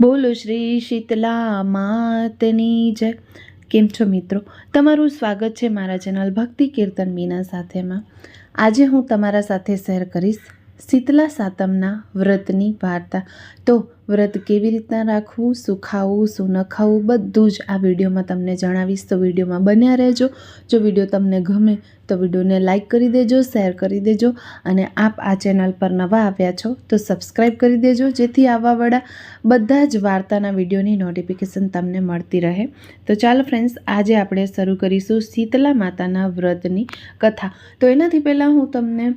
બોલો શ્રી શીતલા માતની જય. કેમ છો મિત્રો? તમારું સ્વાગત છે મારા ચેનલ ભક્તિ કીર્તન મીના સાથેમાં. આજે હું તમારા સાથે શેર કરીશ શીતલા સાતમના વ્રતની વાર્તા. તો વ્રત કેવી રીતના રાખવું, શું ખાવું, શું ન ખાવું, બધું જ આ વિડીયોમાં તમને જણાવીશ. તો વિડીયોમાં બન્યા રહેજો. જો વીડિયો તમને ગમે તો વિડીયોને લાઇક કરી દેજો, શેર કરી દેજો અને આપ આ ચેનલ પર નવા આવ્યા છો તો સબસ્ક્રાઈબ કરી દેજો. જેથી આવવાવાળા બધા જ વાર્તાના વિડીયોની નોટિફિકેશન તમને મળતી રહે. તો ચાલો ફ્રેન્ડ્સ, આજે આપણે શરૂ કરીશું શીતલા માતાના વ્રતની કથા. તો એનાથી પહેલાં હું તમને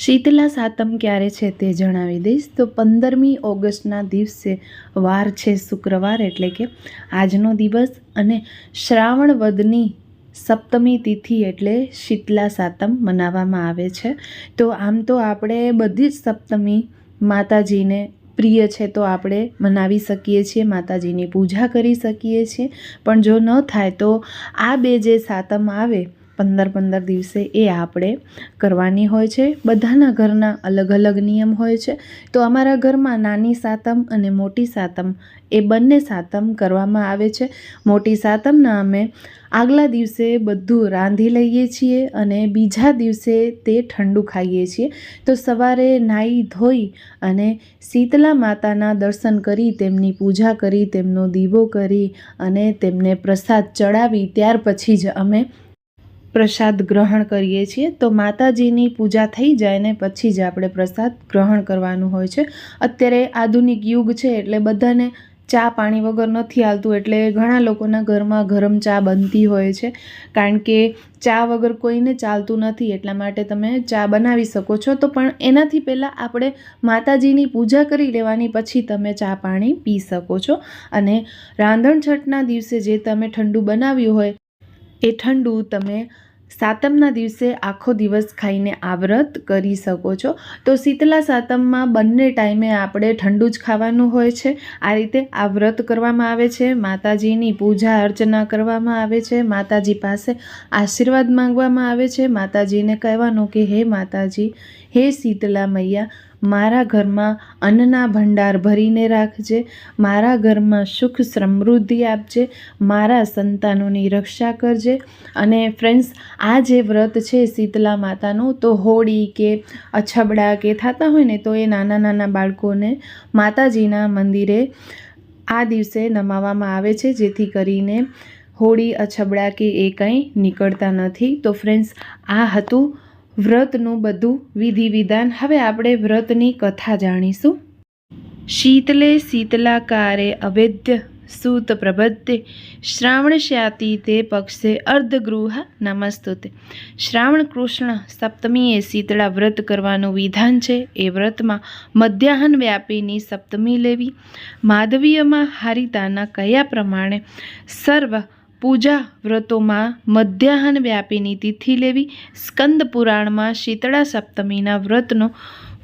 શીતલા સાતમ ક્યારે છે તે જણાવી દઈશ. તો પંદરમી ઓગસ્ટના દિવસે વાર છે શુક્રવાર એટલે કે આજનો દિવસ અને શ્રાવણ વદની સપ્તમી તિથિ એટલે શીતલા સાતમ મનાવવામાં આવે છે. તો આમ તો આપણે બધી જ સપ્તમી માતાજીને પ્રિય છે તો આપણે મનાવી શકીએ છીએ, માતાજીની પૂજા કરી શકીએ છીએ. પણ જો ન થાય તો આ બે જે સાતમ આવે પંદર પંદર દિવસે એ આપણે કરવાની હોય છે. બધાના ઘરના અલગ અલગ નિયમ હોય છે. તો અમારા ઘરમાં નાની સાતમ અને મોટી સાતમ એ બંને સાતમ કરવામાં આવે છે. મોટી સાતમના અમે આગલા દિવસે બધું રાંધી લઈએ છીએ અને બીજા દિવસે તે ઠંડુ ખાઈએ છીએ. તો સવારે નાહી ધોઈ અને શીતલા માતાના દર્શન કરી, તેમની પૂજા કરી, તેમનો દીવો કરી અને તેમને પ્રસાદ ચડાવી. ત્યાર પછી જ અમે પ્રસાદ ગ્રહણ કરીએ છીએ, તો માતાજીની પૂજા થઈ જાય ને પછી જ આપણે પ્રસાદ ગ્રહણ કરવાનું હોય છે. અત્યારે આધુનિક યુગ છે એટલે બધાને ચા પાણી વગર નથી હાલતું, એટલે ઘણા લોકોના ઘરમાં ગરમ ચા બનતી હોય છે. કારણ કે ચા વગર કોઈને ચાલતું નથી, એટલા માટે તમે ચા બનાવી શકો છો. તો પણ એનાથી પહેલાં આપણે માતાજીની પૂજા કરી લેવાની, પછી તમે ચા પાણી પી શકો છો. અને રાંધણછઠના દિવસે જે તમે ઠંડુ બનાવ્યું હોય એ ઠંડુ તમે સાતમના દિવસે આખો દિવસ ખાઈને આ વ્રત કરી શકો છો. તો શીતલા સાતમમાં બંને ટાઈમે આપણે ઠંડુ જ ખાવાનું હોય છે. આ રીતે આ વ્રત કરવામાં આવે છે, માતાજીની પૂજા અર્ચના કરવામાં આવે છે, માતાજી પાસે આશીર્વાદ માંગવામાં આવે છે. માતાજીને કહેવાનું કે, હે માતાજી, હે શીતલા મૈયા મારા ઘરમાં અન્નના ભંડાર ભરીને રાખજે, મારા ઘરમાં સુખ સમૃદ્ધિ આપજે, મારા સંતાનોની રક્ષા કરજે. અને ફ્રેન્ડ્સ આ જે વ્રત છે શીતલા માતાનું, તો હોળી કે અછબડા કે થતા હોય ને, તો એ નાના નાના બાળકોને માતાજીના મંદિરે આ દિવસે નમાવવામાં આવે છે, જેથી કરીને હોળી, અછબડા કે એ કંઈ નીકળતા નથી. તો ફ્રેન્ડ્સ આ હતું વ્રતનું બધું વિધિ વિધાન. હવે આપણે વ્રતની કથા જાણીશું. શીતલે શીતલાકારે અવેદ્ય સૂત શ્રાવણ તે પક્ષે અર્ધગૃહ નમસ્તુતે. શ્રાવણ કૃષ્ણ સપ્તમીએ શીતળા વ્રત કરવાનું વિધાન છે. એ વ્રતમાં મધ્યાહન વ્યાપીની સપ્તમી લેવી. માધવીયમાં હારિતાના કયા પ્રમાણે સર્વ પૂજા વ્રતોમાં મધ્યાહન વ્યાપીની તિથિ લેવી, સ્કંદ પુરાણમાં શીતળા સપ્તમીના વ્રતનો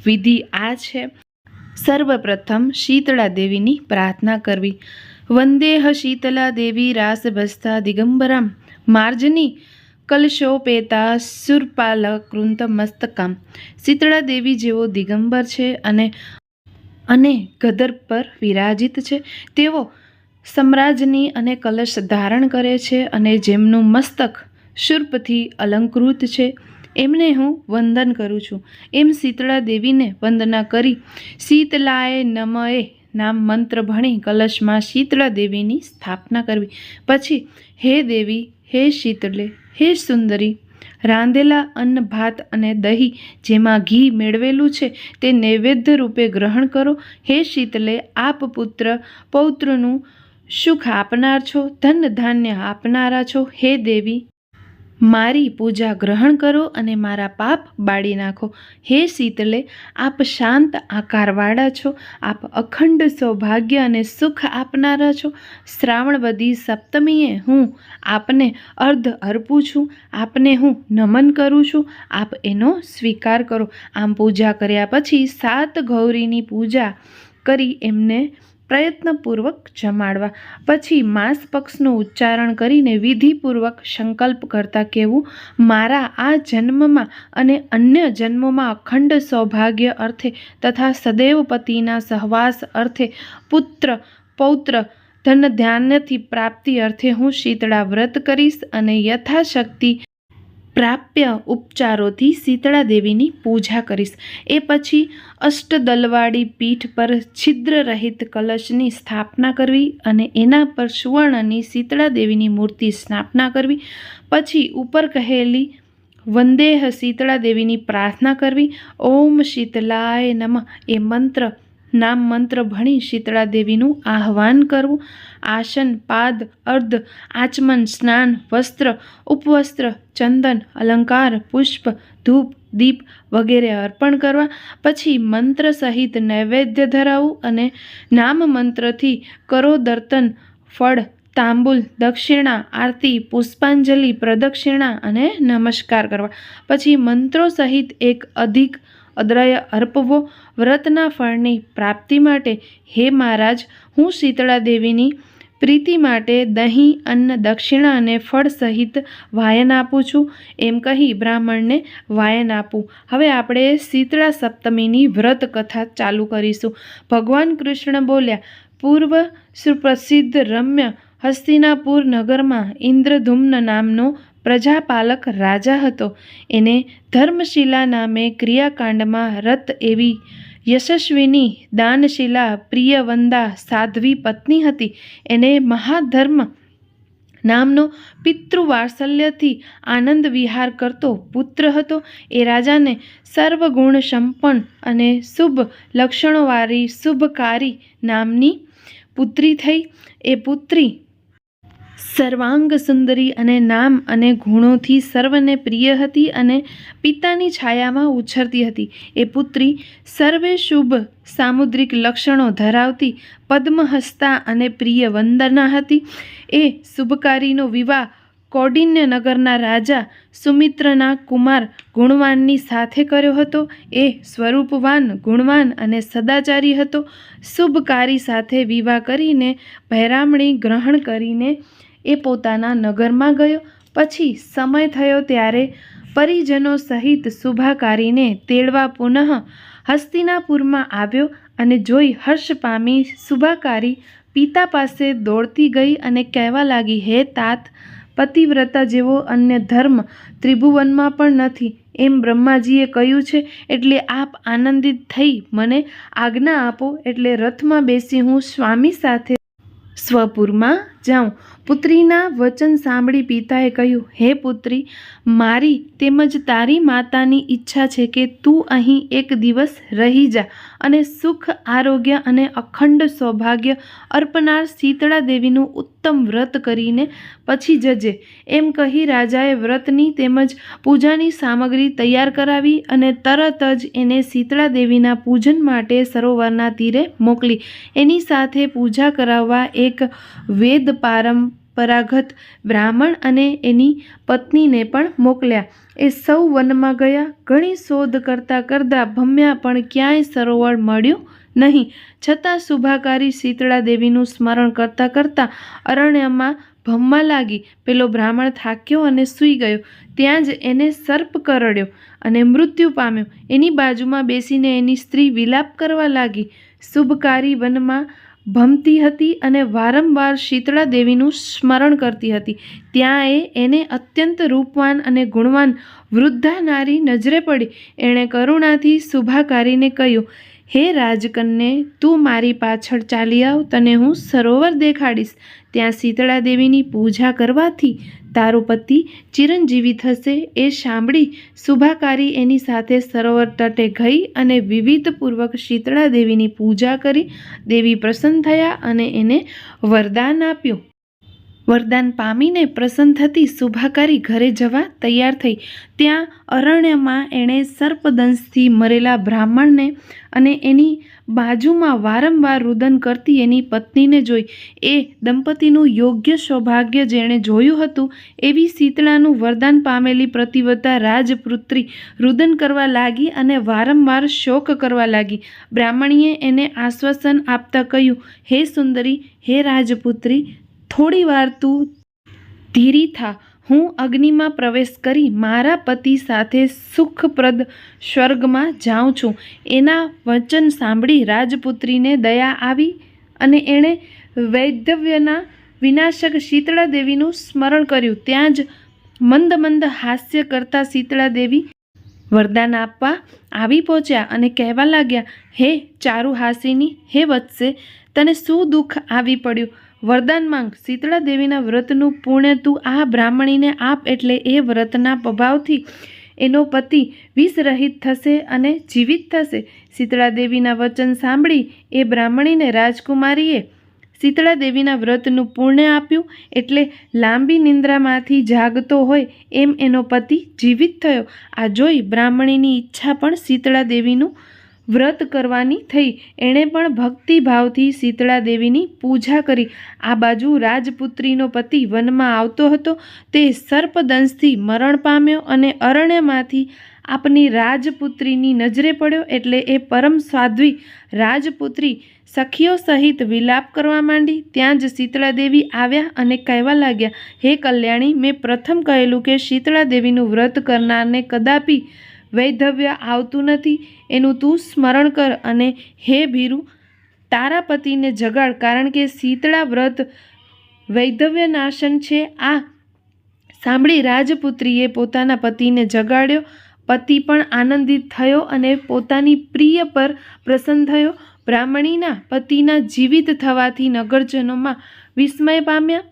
વિધિ આ છે. સર્વપ્રથમ શીતળા દેવીની પ્રાર્થના કરવી. વંદેહ શીતલા દેવી રાસભસ્તા દિગંબરામ. માર્જની કલશોપેતા સુરપાલકૃંત મસ્તકામ. શીતળા દેવી જેવો દિગંબર છે અને અને ગદર પર વિરાજિત છે. તેઓ સમ્રાજની અને કલશ ધારણ કરે છે અને જેમનું મસ્તક શુર્પથી અલંકૃત છે. એમને હું વંદન કરું છું. એમ શીતળા દેવીને વંદના કરી શીતલાએ નમએ નામ મંત્ર ભણી કલશમાં શીતળા દેવીની સ્થાપના કરવી. પછી, હે દેવી, હે શીતળે, હે સુંદરી, રાંધેલા અન્ન, ભાત અને દહીં જેમાં ઘી મેળવેલું છે, તે નૈવેદ્ય રૂપે ગ્રહણ કરો. હે શીતલે આપ પુત્ર, પૌત્રનું સુખ આપનાર છો, ધન ધાન્ય આપનારા છો, હે દેવી. મારી પૂજા ગ્રહણ કરો અને મારા પાપ બાળી નાખો. હે શીતલે, આપ શાંત આકારવાળા છો, આપ અખંડ સૌભાગ્ય અને સુખ આપનારા છો. શ્રાવણવદી સપ્તમીએ હું આપને અર્ધ અર્પું છું, આપને હું નમન કરું છું, આપ એનો સ્વીકાર કરો. આમ પૂજા કર્યા પછી સાત ગૌરીની પૂજા કરી એમને પ્રયત્નપૂર્વક જમાડવા. પછી માંસ પક્ષનું ઉચ્ચારણ કરીને વિધિપૂર્વક સંકલ્પ કરતા કહેવું, મારા આ જન્મમાં અને અન્ય જન્મોમાં અખંડ સૌભાગ્ય અર્થે તથા સદૈવ પતિના સહવાસ અર્થે પુત્ર, પૌત્ર, ધન ધ્યાનથી પ્રાપ્તિ અર્થે હું શીતળા વ્રત કરીશ અને યથાશક્તિ પ્રાપ્ય ઉપચારોથી શીતળા દેવીની પૂજા કરીશ. એ પછી અષ્ટદલવાળી પીઠ પર છિદ્ર રહિત કલશની સ્થાપના કરવી અને એના પર સુવર્ણની શીતળા દેવીની મૂર્તિ સ્થાપના કરવી. પછી ઉપર કહેલી વંદેહ શીતળા દેવીની પ્રાર્થના કરવી. ઓમ શીતલાય નમઃ એ મંત્ર નામ મંત્ર ભણી શીતળા દેવીનું આહવાન કરવું. આસન, પાદ, અર્ધ, આચમન, સ્નાન, વસ્ત્ર, ઉપવસ્ત્ર, ચંદન, અલંકાર, પુષ્પ, ધૂપ, દીપ વગેરે અર્પણ કરવા. પછી મંત્ર સહિત નૈવેદ્ય ધરાવવું અને નામ મંત્રથી કરો દર્તન, ફળ, તાંબુલ, દક્ષિણા, આરતી, પુષ્પાંજલિ, પ્રદક્ષિણા અને નમસ્કાર કરવા. પછી મંત્રો સહિત એક અધિક અદ્રય અર્પવો વ્રતના ફળની પ્રાપ્તિ માટે, હે મહારાજ, હું શીતળા દેવીની પ્રીતિ માટે દહીં, અન્ન, દક્ષિણા અને ફળ સહિત વાયન આપું છું. એમ કહી બ્રાહ્મણને વાયન આપું. હવે આપણે શીતળા સપ્તમીની વ્રત કથા ચાલુ કરીશું. ભગવાન કૃષ્ણ બોલ્યા, પૂર્વ સુપ્રસિદ્ધ રમ્ય હસ્તિનાપુર નગરમાં ઇન્દ્રધુમ્ન નામનો પ્રજાપાલક રાજા હતો. એને ધર્મશિલા નામે ક્રિયાકાંડમાં રત એવી યશસ્વીની દાનશીલા પ્રિયવંદા સાધ્વી પત્ની હતી. એને મહાધર્મ નામનો પિતૃવાત્સલ્યથી આનંદ વિહાર કરતો પુત્ર હતો. એ રાજાને સર્વગુણ સંપન્ન અને શુભ લક્ષણોવાળી શુભકારી નામની પુત્રી થઈ. એ પુત્રી સર્વાંગ સુંદરી અને નામ અને ગુણોથી સર્વને પ્રિય હતી અને પિતાની છાયામાં ઉછરતી હતી. એ પુત્રી સર્વે શુભ સામુદ્રિક લક્ષણો ધરાવતી પદ્મહસ્તા અને પ્રિય વંદના હતી. એ શુભકારીનો વિવાહ કૌડિન્ય નગરના રાજા સુમિત્રના કુમાર ગુણવાનની સાથે કર્યો હતો. એ સ્વરૂપવાન, ગુણવાન અને સદાચારી હતો. શુભકારી સાથે વિવાહ કરીને, ભૈરામણી ગ્રહણ કરીને એ પોતાના નગરમાં ગયો. પછી સમય થયો ત્યારે પરિજનો સહિત શુભાકારીને તેડવા પુનઃ હસ્તિનાપુરમાં આવ્યો અને જોઈ હર્ષ પામી શુભાકારી પિતા પાસે દોડતી ગઈ અને કહેવા લાગી, હે તાત, પતિવ્રતા જેવો અન્ય ધર્મ ત્રિભુવનમાં પણ નથી. એમ બ્રહ્માજીએ કહ્યું છે, એટલે આપ આનંદિત થઈ મને આજ્ઞા આપો, એટલે રથમાં બેસી હું સ્વામી સાથે સ્વપુરમાં જાઉં. પુત્રીના વચન સાંભળી પિતાએ કહ્યું, હે પુત્રી, મારી તેમજ તારી માતાની ઈચ્છા છે કે તું અહીં એક દિવસ રહી જા અને સુખ, આરોગ્ય અને અખંડ સૌભાગ્ય અર્પનાર શીતળા દેવીનું ઉત્તમ વ્રત કરીને પછી જજે. એમ કહી રાજાએ વ્રતની તેમજ પૂજાની સામગ્રી તૈયાર કરાવી અને તરત જ એને શીતળા દેવીના પૂજન માટે સરોવરના તીરે મોકલી. એની સાથે પૂજા કરાવવા એક વેદ પરંપરાગત બ્રાહ્મણ અને એની પત્નીને પણ મોકલ્યા. એ સૌ વનમાં ગયા. ઘણી શોધ કરતાં કરતાં ભમ્યા પણ ક્યાંય સરોવર મળ્યું નહીં. છતાં શુભાકારી શીતળા દેવીનું સ્મરણ કરતાં કરતાં અરણ્યમાં ભમવા લાગી. પેલો બ્રાહ્મણ થાક્યો અને સૂઈ ગયો. ત્યાં જ એને સર્પ કરડ્યો અને મૃત્યુ પામ્યો. એની બાજુમાં બેસીને એની સ્ત્રી વિલાપ કરવા લાગી. શુભકારી વનમાં ભમતી હતી અને વારંવાર શીતળા દેવીનું સ્મરણ કરતી હતી. ત્યાં એ એને અત્યંત રૂપવાન અને ગુણવાન વૃદ્ધા નારી નજરે પડી. એણે કરુણાથી શુભાકારીને કહ્યું હે રાજકન્ને, તું મારી પાછળ ચાલી આવ, તને હું સરોવર દેખાડીશ. ત્યાં શીતળા દેવીની પૂજા કરવાથી તારો પતિ ચિરંજીવી થશે. એ સાંભળી શુભાકારી એની સાથે સરોવર તટે ગઈ અને વિવિધપૂર્વક શીતળા દેવીની પૂજા કરી. દેવી પ્રસન્ન થયા અને એને વરદાન આપ્યું. વરદાન પામીને પ્રસન્ન થતી શુભાકારી ઘરે જવા તૈયાર થઈ. ત્યાં અરણ્યમાં એણે સર્પદંશથી મરેલા બ્રાહ્મણને અને એની બાજુમાં વારંવાર રુદન કરતી એની પત્નીને જોઈ. એ દંપતીનું યોગ્ય સૌભાગ્ય જેણે જોયું હતું, એવી શીતળાનું વરદાન પામેલી પ્રતિવતા રાજપુત્રી રુદન કરવા લાગી અને વારંવાર શોક કરવા લાગી. બ્રાહ્મણીએ એને આશ્વાસન આપતા કહ્યું, હે સુંદરી, હે રાજપુત્રી થોડી વાર તું ધીરી થા. હું અગ્નિમાં પ્રવેશ કરી મારા પતિ સાથે સુખપ્રદ સ્વર્ગમાં જાઉં છું. એના વચન સાંભળી રાજપુત્રીને દયા આવી અને એણે વૈધવ્યના વિનાશક શીતળા દેવીનું સ્મરણ કર્યું. ત્યાં જ મંદ મંદ હાસ્ય કરતા શીતળા દેવી વરદાન આપવા આવી પહોંચ્યા અને કહેવા લાગ્યા, હે ચારુહાસિની, હે વત્સે, તને શું દુઃખ આવી પડ્યું? વરદાન માંગ. શીતળા દેવીના વ્રતનું પૂર્ણ તું આ બ્રાહ્મણીને આપ એટલે એ વ્રતના પ્રભાવથી એનો પતિ વિષરહિત થશે અને જીવિત થશે. શીતળા દેવીના વચન સાંભળી એ બ્રાહ્મણીને રાજકુમારીએ શીતળા દેવીના વ્રતનું પૂર્ણ આપ્યું એટલે લાંબી નિંદ્રામાંથી જાગતો હોય એમ એનો પતિ જીવિત થયો. આ જોઈ બ્રાહ્મણીની ઈચ્છા પણ શીતળા દેવીનું વ્રત કરવાની થઈ. એણે પણ ભક્તિભાવથી શીતળા દેવીની પૂજા કરી. આ બાજુ રાજપુત્રીનો પતિ વનમાં આવતો હતો. તે સર્પદંશથી મરણ પામ્યો અને અરણ્યમાંથી આપની રાજપુત્રીની નજરે પડ્યો એટલે એ પરમ સાધ્વી રાજપુત્રી સખીઓ સહિત વિલાપ કરવા માંડી. ત્યાં જ શીતળા દેવી આવ્યા અને કહેવા લાગ્યા, હે કલ્યાણી, મેં પ્રથમ કહેલું કે શીતળા દેવીનું વ્રત કરનારને કદાપી વૈધવ્ય આવતું નથી. એનું તું સ્મરણ કર અને હે ભીરુ, તારા પતિને જગાડ કારણ કે શીતળા વ્રત વૈધવ્ય નાશન છે. આ સાંભળી રાજપુત્રીએ પોતાના પતિને જગાડ્યો. પતિ પણ આનંદિત થયો અને પોતાની પ્રિય પર પ્રસન્ન થયો. બ્રાહ્મણીના પતિના જીવિત થવાથી નગરજનોમાં વિસ્મય પામ્યા.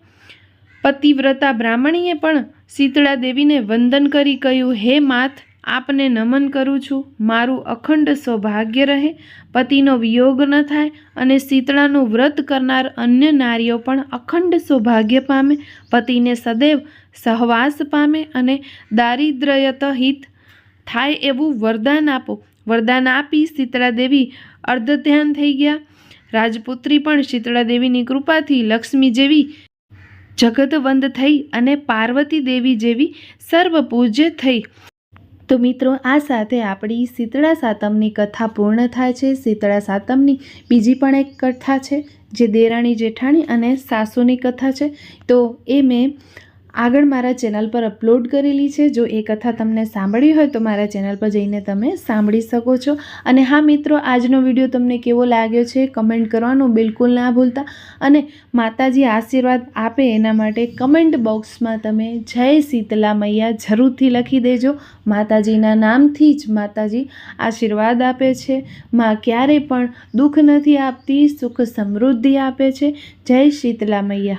પતિવ્રતા બ્રાહ્મણીએ પણ શીતળા દેવીને વંદન કરી કહ્યું, હે માથ આપને નમન કરું છું. મારું અખંડ સૌભાગ્ય રહે. પતિનો વિયોગ ન થાય અને શીતળાનું વ્રત કરનાર અન્ય નારીઓ પણ અખંડ સૌભાગ્ય પામે. પતિને સદૈવ સહવાસ પામે અને દારિદ્ર્યત હિત થાય એવું વરદાન આપો. વરદાન આપી શીતળા દેવી અર્ધ થઈ ગયા. રાજપુત્રી પણ શીતળા દેવીની કૃપાથી લક્ષ્મી જેવી જગતવંદ થઈ અને પાર્વતી દેવી જેવી સર્વપૂજ્ય થઈ. તો મિત્રો, આ સાથે આપણી શીતળા સાતમની કથા પૂર્ણ થાય છે. શીતળા સાતમની બીજી પણ એક કથા છે, જે દેરાણી જેઠાણી અને સાસુની કથા છે. તો એ મેં આગળ મારા ચેનલ પર અપલોડ કરેલી છે. જો એ કથા તમને સાંભળવી હોય તો મારા ચેનલ પર જઈને તમે સાંભળી શકો છો. અને હા મિત્રો, આજનો વીડિયો તમને કેવો લાગ્યો છે કમેન્ટ કરવાનું બિલકુલ ના ભૂલતા. અને માતાજી આશીર્વાદ આપે એના માટે કમેન્ટ બોક્સમાં તમે જય શીતલા મૈયા જરૂરથી લખી દેજો. માતાજીના નામથી જ માતાજી આશીર્વાદ આપે છે. માં ક્યારે પણ દુઃખ નથી આપતી, સુખ સમૃદ્ધિ આપે છે. જય શીતલા મૈયા.